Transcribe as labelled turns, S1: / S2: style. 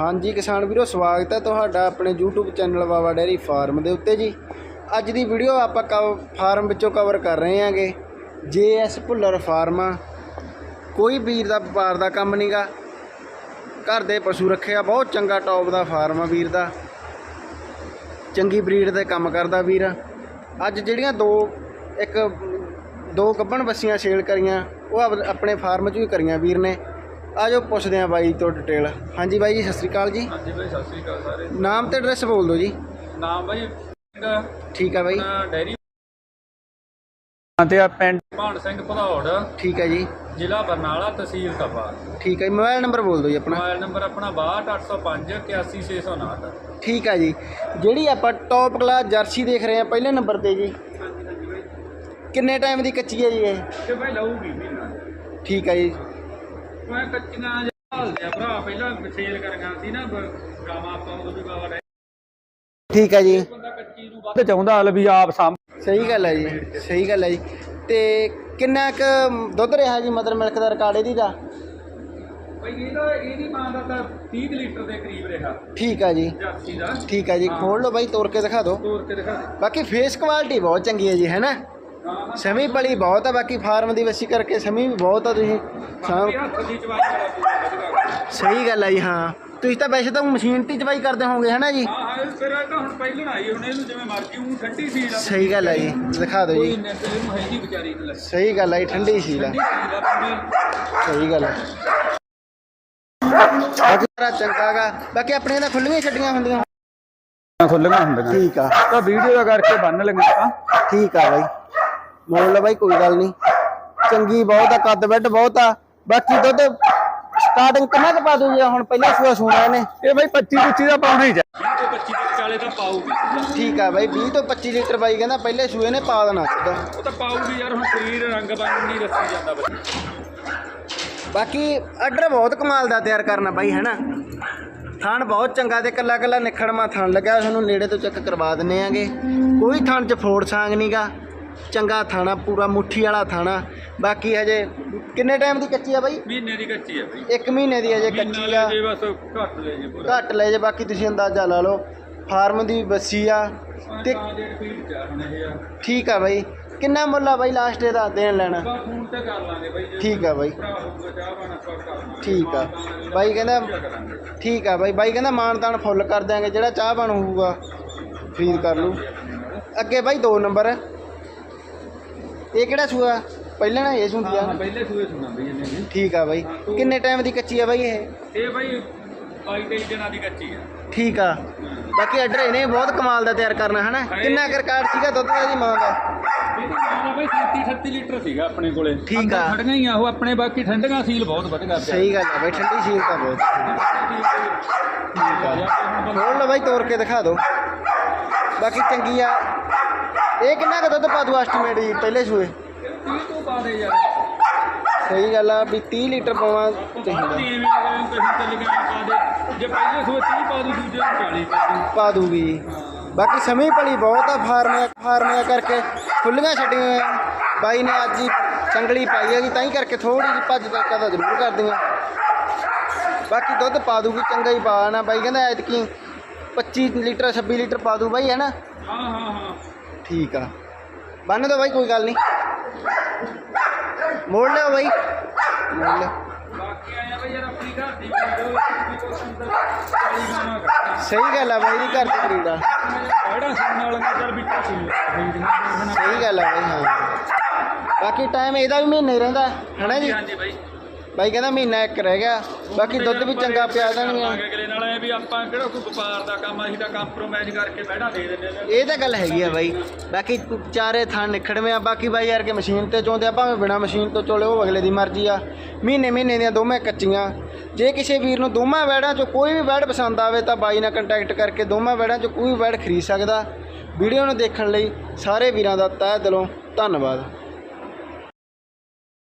S1: ਹਾਂਜੀ ਕਿਸਾਨ ਵੀਰੋ, ਸਵਾਗਤ ਹੈ ਤੁਹਾਡਾ ਆਪਣੇ YouTube channel Baba dairy farm ਦੇ ਉੱਤੇ ਜੀ। ਅੱਜ ਦੀ ਵੀਡੀਓ ਆਪਾਂ ਕਵ, ਫਾਰਮ ਵਿੱਚੋਂ ਕਵਰ ਕਰ ਰਹੇ ਹਾਂਗੇ। JS Bhullar farm. ਆ। ਕੋਈ ਵੀਰ ਦਾ ਵਪਾਰ ਦਾ ਕੰਮ ਨਹੀਂਗਾ ਘਰ ਦੇ ਪਸ਼ੂ ਰੱਖਿਆ, ਬਹੁਤ ਚੰਗਾ ਟੌਪ ਦਾ ਫਾਰਮ ਆ ਵੀਰ ਦਾ। ਚੰਗੀ ਬਰੀਡ ਤੇ ਕੰਮ ਕਰਦਾ ਵੀਰ। ਅੱਜ ਜਿਹੜੀਆਂ ਦੋ, ਇੱਕ, ਦੋ ਗੱਭਣ ਬੱਸੀਆਂ ਸੇਲ ਕਰੀਆਂ, ਉਹ ਆਪਣੇ ਫਾਰਮ 'ਚ ਵੀ ਕਰੀਆਂ ਵੀਰ ਨੇ। ਆਜੋ ਪੁੱਛਦੇ ਆ ਬਾਈ ਤੋਂ ਡਿਟੇਲ ਹਾਂਜੀ ਬਾਈ ਜੀ ਸਤਿ ਸ੍ਰੀ ਅਕਾਲ ਜੀ।
S2: ਹਾਂਜੀ ਬਾਈ ਸਤਿ ਸ੍ਰੀ ਅਕਾਲ ਸਾਰੇ।
S1: ਨਾਮ ਤੇ ਐਡਰੈਸ ਬੋਲ ਦਿਓ ਜੀ।
S2: ਨਾਮ ਬਾਈ ਸਿੰਘ
S1: ਠੀਕ ਆ ਬਾਈ।
S2: ਡੈਰੀ
S1: ਤੇ ਆ ਪਿੰਡ
S2: ਭਾਨ ਸਿੰਘ ਭਦੌੜ।
S1: ਠੀਕ ਹੈ ਜੀ।
S2: ਜ਼ਿਲ੍ਹਾ ਬਰਨਾਲਾ ਤਹਿਸੀਲ ਤਪਾ
S1: ਠੀਕ ਹੈ ਜੀ ਮੋਬਾਈਲ ਨੰਬਰ ਬੋਲ ਦਿਓ ਜੀ ਆਪਣਾ।
S2: ਮੋਬਾਈਲ ਨੰਬਰ ਆਪਣਾ 62805 81659
S1: ਠੀਕ ਆ ਜੀ। ਜਿਹੜੀ ਆਪਾਂ ਟੌਪ ਕਲਾਸ ਜਰਸੀ ਦੇਖ ਰਹੇ ਆ ਪਹਿਲੇ ਨੰਬਰ ਤੇ ਜੀ। ਕਿੰਨੇ ਟਾਈਮ ਦੀ ਕੱਚੀ ਹੈ ਜੀ ਇਹ?
S2: ਤੇ ਬਾਈ ਲਊਗੀ ਮਹੀਨਾ
S1: ਠੀਕ ਹੈ ਜੀ।
S2: ਮੈਂ ਕੱਚੀਆਂ ਹਾਲਦੇ ਆ ਭਰਾ ਪਹਿਲਾਂ ਸੇਲ ਕਰੀਆਂ ਸੀ ਨਾ ਬ- ਗਾਵਾਂ ਆਪਾਂ ਉਦੋਂ ਵੀ ਬਾਵਾ
S1: ਠੀਕ ਹੈ ਜੀ।
S2: ਬੰਦਾ ਕੱਚੀ ਨੂੰ ਵੱਧ ਚਾਹੁੰਦਾ ਹਲ ਵੀ ਆਪ ਸਾਂਭ
S1: ਸਹੀ ਗੱਲ ਹੈ ਜੀ ਸਹੀ ਗੱਲ ਹੈ ਜੀ। ਤੇ ਕਿੰਨਾ ਕੁ ਦੁੱਧ ਰਿਹਾ ਜੀ ਮਦਰ ਮਿਲਕ ਦਾ ਰਿਕਾਰਡ ਇਹਦੀ ਦਾ?
S2: ਬਾਈ ਇਹਦਾ ਇਹਦੀ ਮਾਂ ਦਾ ਤਾਂ 30 ਕੁ ਲੀਟਰ ਦੇ ਕਰੀਬ ਰਿਹਾ।
S1: ਠੀਕ ਆ ਜੀ।
S2: ਦਾ।
S1: ਠੀਕ ਆ ਜੀ ਖੋਲ ਲਓ ਬਾਈ ਤੋੜ ਕੇ ਦਿਖਾ ਦਿਓ।
S2: ਤੋੜ ਕੇ ਦਿਖਾ ਦੇ
S1: ਬਾਕੀ ਫੇਸ ਕੁਆਲਿਟੀ ਬਹੁਤ ਚੰਗੀ ਹੈ ਜੀ ਹੈ ਨਾ?
S2: ਹਾਂ ਹਾਂ
S1: ਸਮੀ ਬੜੀ ਬਹੁਤ ਆ ਬਾਕੀ ਫਾਰਮ ਦੀ ਵੱਛੀ ਕਰਕੇ ਸਮੀ ਵੀ ਬਹੁਤ ਆ ਤੁਸੀਂ ਸਹੀ ਗੱਲ ਹੈ ਜੀ ਹਾਂ। ਤੁਸੀਂ ਤਾਂ ਵੈਸੇ ਤਾਂ ਮਸ਼ੀਨ ਤੇ ਚਵਾਈ ਕਰਦੇ ਹੋਵੋਗੇ ਹੈ ਨਾ ਜੀ?
S2: ਹਾਂ ਹਾਂ ਇਹ ਫਿਰ ਇਹ ਤਾਂ ਹੁਣ ਪਹਿਲਾਂ ਆਈ ਹੁਣ ਇਹਨੂੰ ਜਿਵੇਂ ਮਰਜ਼ੀ ਉਹ ਠੰਡੀ ਸੀਲ ਆ
S1: ਸਹੀ ਗੱਲ ਹੈ ਜੀ ਦਿਖਾ ਦਿਓ
S2: ਕੋਈ
S1: ਜੀ।
S2: ਨਿੰਦ ਇਹਨੂੰ ਹੈ ਨਹੀਂ ਵਿਚਾਰੀ ਨੂੰ ਲੱਗੀ।
S1: ਸਹੀ ਗੱਲ ਹੈ ਜੀ ਠੰਡੀ ਸੀ ਲਾ
S2: ਠੰਡੀ ਸੀਲ ਆ
S1: ਸਹੀ ਗੱਲ ਹੈ ਬਾਕੀ ਸਾਰਾ ਚੰਗਾ ਗਾ। ਬਾਕੀ ਆਪਣੀਆਂ ਤਾਂ ਖੁੱਲੀਆਂ ਛੱਡੀਆਂ ਹੁੰਦੀਆਂ।
S2: ਖੁੱਲੀਆਂ ਹੁੰਦੀਆਂ।
S1: ਠੀਕ ਆ।
S2: ਤਾਂ ਵੀਡੀਓ ਦਾ ਕਰਕੇ ਬੰਨ ਲਈਆਂ ਆਪਾਂ।
S1: ਠੀਕ ਆ ਬਾਈ। ਮੋੜ ਲੈ ਬਾਈ ਕੋਈ ਗੱਲ ਨਹੀਂ। ਚੰਗੀ ਬਹੁਤ ਆ ਕੱਦ ਬੈੱਡ ਬਹੁਤ ਆ। ਬਾਕੀ ਦੁੱਧ ਸਟਾਰਟਿੰਗ ਕਿੰਨਾ ਕੁ ਪਾ ਦੂ ਜੀ ਹੁਣ ਪਹਿਲਾਂ ਸੂਆ ਸੁਣਾ ਇਹਨੇ।
S2: ਇਹ ਬਾਈ 25 25 ਦਾ ਪਾਉਣਾ ਹੀ ਜਾ। 20 ਤੋਂ 25 ਤੋਂ 40 ਦਾ ਪਾਊਗੀ
S1: ਠੀਕ ਆ ਬਾਈ 20 ਤੋਂ 25 ਲੀਟਰ ਬਾਈ ਕਹਿੰਦਾ ਪਹਿਲੇ ਸੂਏ ਨੇ ਪਾ ਦੇਣਾ
S2: ਉਹ ਤਾਂ ਪਾਊਗੀ ਯਾਰ ਹੁਣ ਸਰੀਰ ਰੰਗ ਬਣ ਨਹੀਂ ਦੱਸੀ ਜਾਂਦਾ ਬੱਚੀ
S1: ਬਾਕੀ ਆਰਡਰ ਬਹੁਤ ਕਮਾਲ ਦਾ ਤਿਆਰ ਕਰਨਾ ਬਾਈ ਹੈਨਾ? ਥਣ ਬਹੁਤ ਚੰਗਾ ਤੇ ਕੱਲਾ ਕੱਲਾ ਨਿਖੜਮਾ ਥਣ ਲੱਗਾ ਤੁਹਾਨੂੰ ਨੇੜੇ ਤੋਂ ਚੈੱਕ ਕਰਵਾ ਦਿੰਨੇ ਆਂਗੇ। ਕੋਈ ਥਣ 'ਚ ਫੋੜ ਸਾਂਗ ਨਹੀਂਗਾ ਚੰਗਾ ਥਾਣਾ ਪੂਰਾ ਮੁੱਠੀ ਵਾਲਾ ਥਾਣਾ। ਬਾਕੀ ਹਜੇ ਕਿੰਨੇ ਟਾਈਮ ਦੀ ਕੱਚੀ ਆ ਬਾਈ?
S2: ਮਹੀਨੇ ਦੀ ਕੱਚੀ ਹੈ ਬਾਈ।
S1: 1 ਮਹੀਨੇ ਦੀ ਹਜੇ ਕੱਚੀ ਆ।
S2: ਜੇ ਬਸ ਘੱਟ ਲੈ ਜੇ ਪੂਰਾ।
S1: ਘੱਟ ਲੈ ਜੇ ਬਾਕੀ ਤੁਸੀਂ ਅੰਦਾਜ਼ਾ ਲਾ ਲਓ। ਫਾਰਮ ਦੀ ਬੱਸੀ ਆ ਤੇ
S2: ਆ ਆ।
S1: ਠੀਕ ਆ ਬਾਈ। ਕਿੰਨਾ ਮੁੱਲ ਆ ਬਾਈ ਲਾਸਟ ਇਹਦਾ ਦੇਣ ਲੈਣਾ?
S2: ਬਾ ਫੋਨ ਤੇ ਕਰ ਲਾਂਗੇ ਬਾਈ ਜੇ
S1: ਠੀਕ ਆ ਬਾਈ। ਠੀਕ ਆ। ਬਾਈ ਕਹਿੰਦਾ ਠੀਕ ਆ ਬਾਈ। ਬਾਈ ਕਹਿੰਦਾ ਮਾਨਤਾਨ ਫੁੱਲ ਕਰ ਦਿਆਂਗੇ। ਜਿਹੜਾ ਚਾਹ ਬਣ ਹੋਊਗਾ ਫੀਡ ਕਰ ਲੂ ਅੱਗੇ ਬਾਈ 2 ਨੰਬਰ। ਇਹ ਕਿਹੜਾ ਸੂਆ? ਪਹਿਲਾਂ ਨਾ ਇਹ ਸੁੰਦੀ
S2: ਹਾਂ
S1: ਆ
S2: ਪਹਿਲੇ ਸੂਏ ਸੁਣਾ ਬਈ ਇਹਨੇ ਵੀ।
S1: ਠੀਕ ਆ ਬਾਈ। ਕਿੰਨੇ ਟਾਈਮ ਦੀ ਕੱਚੀ ਆ ਬਾਈ ਇਹ?
S2: ਇਹ ਬਾਈ ਬਾਈ ਤੇਈ ਦਿਨਾਂ ਦੀ ਕੱਚੀ ਆ।
S1: ਠੀਕ ਆ। ਬਾਕੀ ਆਰਡਰ ਇਹਨੇ ਬਹੁਤ ਕਮਾਲ ਦਾ ਤਿਆਰ ਕਰਨਾ ਹਨਾ? ਕਿੰਨਾ ਕੁ ਰਿਕਾਰਡ ਸੀਗਾ ਦੁੱਧ ਦਾ ਜੀ ਮਾਂ ਦਾ?
S2: ਬਾਈ 37 38 ਲੀਟਰ ਸੀਗਾ ਆਪਣੇ ਕੋਲੇ।
S1: ਠੀਕ ਆ।
S2: ਅੰਦਰ ਖੜੀਆਂ ਹੀ ਆ ਉਹ ਆਪਣੇ ਬਾਕੀ ਠੰਡੀਆਂ ਸੀਲ ਬਹੁਤ ਵਧ ਕਰਦੇ
S1: ਸਹੀ ਗੱਲ ਆ ਬਾਈ ਠੰਡੀ ਸੀਲ ਤਾਂ ਬਹੁਤ
S2: ਠੀਕ ਆ।
S1: ਖੋਲ ਲਓ ਬਾਈ ਤੋੜ ਕੇ ਦਿਖਾ ਦਿਓ। ਬਾਕੀ ਚੰਗੀ ਆ। ਇਹ ਕਿੰਨਾ ਕੁ ਦੁੱਧ ਪਾ ਦੂ ਐਸਟੀਮੇਟ ਜੀ ਪਹਿਲੇ ਸੂਏ?
S2: 30 ਤੋਂ ਪਾ ਦੇ ਯਾਰ
S1: ਸਹੀ ਗੱਲ ਆ ਵੀ 30 ਲੀਟਰ ਪਾਉਣਾ ਚਾਹੀਦਾ
S2: ਦੇ ਜੇ ਪਹਿਲੇ ਸੂਏ 30 ਪਾ ਦੂ ਦੂਜੇ ਨੂੰ 40 ਪਾ ਦੂ।
S1: ਪਾ ਦੂਗੀ। ਬਾਕੀ ਸਮੇਂ ਭਲੀ ਬਹੁਤ ਆ ਫਾਰਮਿਆ ਫਾਰਮਿਆ ਕਰਕੇ ਖੁੱਲੀਆਂ ਛੱਡੀਆਂ। ਬਾਈ ਨੇ ਅੱਜ ਹੀ ਸੰਗਲੀ ਪਾਈ ਹੈਗੀ ਤਾਂ ਹੀ ਕਰਕੇ ਥੋੜੀ ਜਿਹੀ ਭੱਜ ਤੱਕ ਤਾਂ ਜ਼ਰੂਰ ਕਰਦੀਆਂ। ਬਾਕੀ ਦੁੱਧ ਪਾ ਦੂਗੀ ਚੰਗਾ ਹੀ ਪਾ ਨਾ ਬਾਈ ਕਹਿੰਦਾ ਐਤਕੀ 25 ਲੀਟਰ 26 ਲੀਟਰ ਪਾ ਦੂ ਬਾਈ ਹੈ ਨਾ?
S2: ਹਾਂ ਹਾਂ ਹਾਂ।
S1: ਠੀਕ ਆ। ਬੰਨ ਦੋ ਬਾਈ, ਕੋਈ ਗੱਲ ਨਹੀਂ। ਮੋੜ ਲਿਓ ਬਾਈ। ਮੋੜ ਲਿਓ
S2: ਬਾਕੀ ਆਇਆ ਬਈ ਯਾਰ ਆਪਣੀ ਘਰ ਦੀ
S1: ਸਹੀ ਗੱਲ ਆ ਬਾਈ ਦੀ ਘਰ ਦੀ ਬਰੀਡ
S2: ਬੜਾ ਸੁਣਨ ਵਾਲਾ ਚੱਲ ਵਿੱਚ ਸੀ
S1: ਸਹੀ ਗੱਲ ਆ ਬਾਈ, ਹਾਂ। ਬਾਕੀ ਟਾਈਮ ਇਹਦਾ ਵੀ ਮਹੀਨੇ ਰਹਿੰਦਾ ਹੈ ਨਾ ਜੀ
S2: ਹਾਂਜੀ ਬਾਈ।
S1: ਬਾਈ ਕਹਿੰਦਾ ਮਹੀਨਾ ਇੱਕ ਰਹਿ ਗਿਆ ਬਾਕੀ ਦੁੱਧ ਵੀ ਚੰਗਾ ਪਿਆ ਦੇਣਗੇ।
S2: ਅਗਲੇ ਨਾਲ ਇਹ ਵੀ ਆਪਾਂ ਕਿਹੜਾ ਕੋਈ ਵਪਾਰ ਦਾ ਕੰਮ ਅਸੀਂ ਤਾਂ ਕੰਪਰੋਮਾਈਜ਼ ਕਰਕੇ ਬਹਿਣਾ ਦੇ ਦਿੰਦੇ ਨੇ
S1: ਇਹ ਤਾਂ ਗੱਲ ਹੈਗੀ ਆ ਬਾਈ। ਬਾਕੀ ਚਾਰੇ ਥਾਂ ਨਿਖੜਵੇਂ ਆ ਬਾਕੀ ਬਾਈ ਯਾਰ ਕੇ ਮਸ਼ੀਨ ਤੇ ਚੋਂਦੇ ਆ ਭਾਵੇਂ ਬਿਨਾ ਮਸ਼ੀਨ ਤੋਂ ਚੋਲੇ ਉਹ ਅਗਲੇ ਦੀ ਮਰਜ਼ੀ ਆ। ਮਹੀਨੇ ਮਹੀਨੇ ਦੀਆਂ ਦੋਵੇਂ ਕੱਚੀਆਂ। ਜੇ ਕਿਸੇ ਵੀਰ ਨੂੰ ਦੋਵਾਂ ਵੈੜਾਂ ਚੋਂ ਕੋਈ ਵੀ ਵੈੜ ਪਸੰਦ ਆਵੇ ਤਾਂ ਬਾਈ ਨਾਲ ਕੰਟੈਕਟ ਕਰਕੇ ਦੋਵਾਂ ਵੈੜਾਂ ਚੋਂ ਕੋਈ ਵੀ ਵੈੜ ਖਰੀਦ ਸਕਦਾ। ਵੀਡੀਓ ਨੂੰ ਦੇਖਣ ਲਈ ਸਾਰੇ ਵੀਰਾਂ ਦਾ ਤਹਿ ਦਿਲੋਂ ਧੰਨਵਾਦ।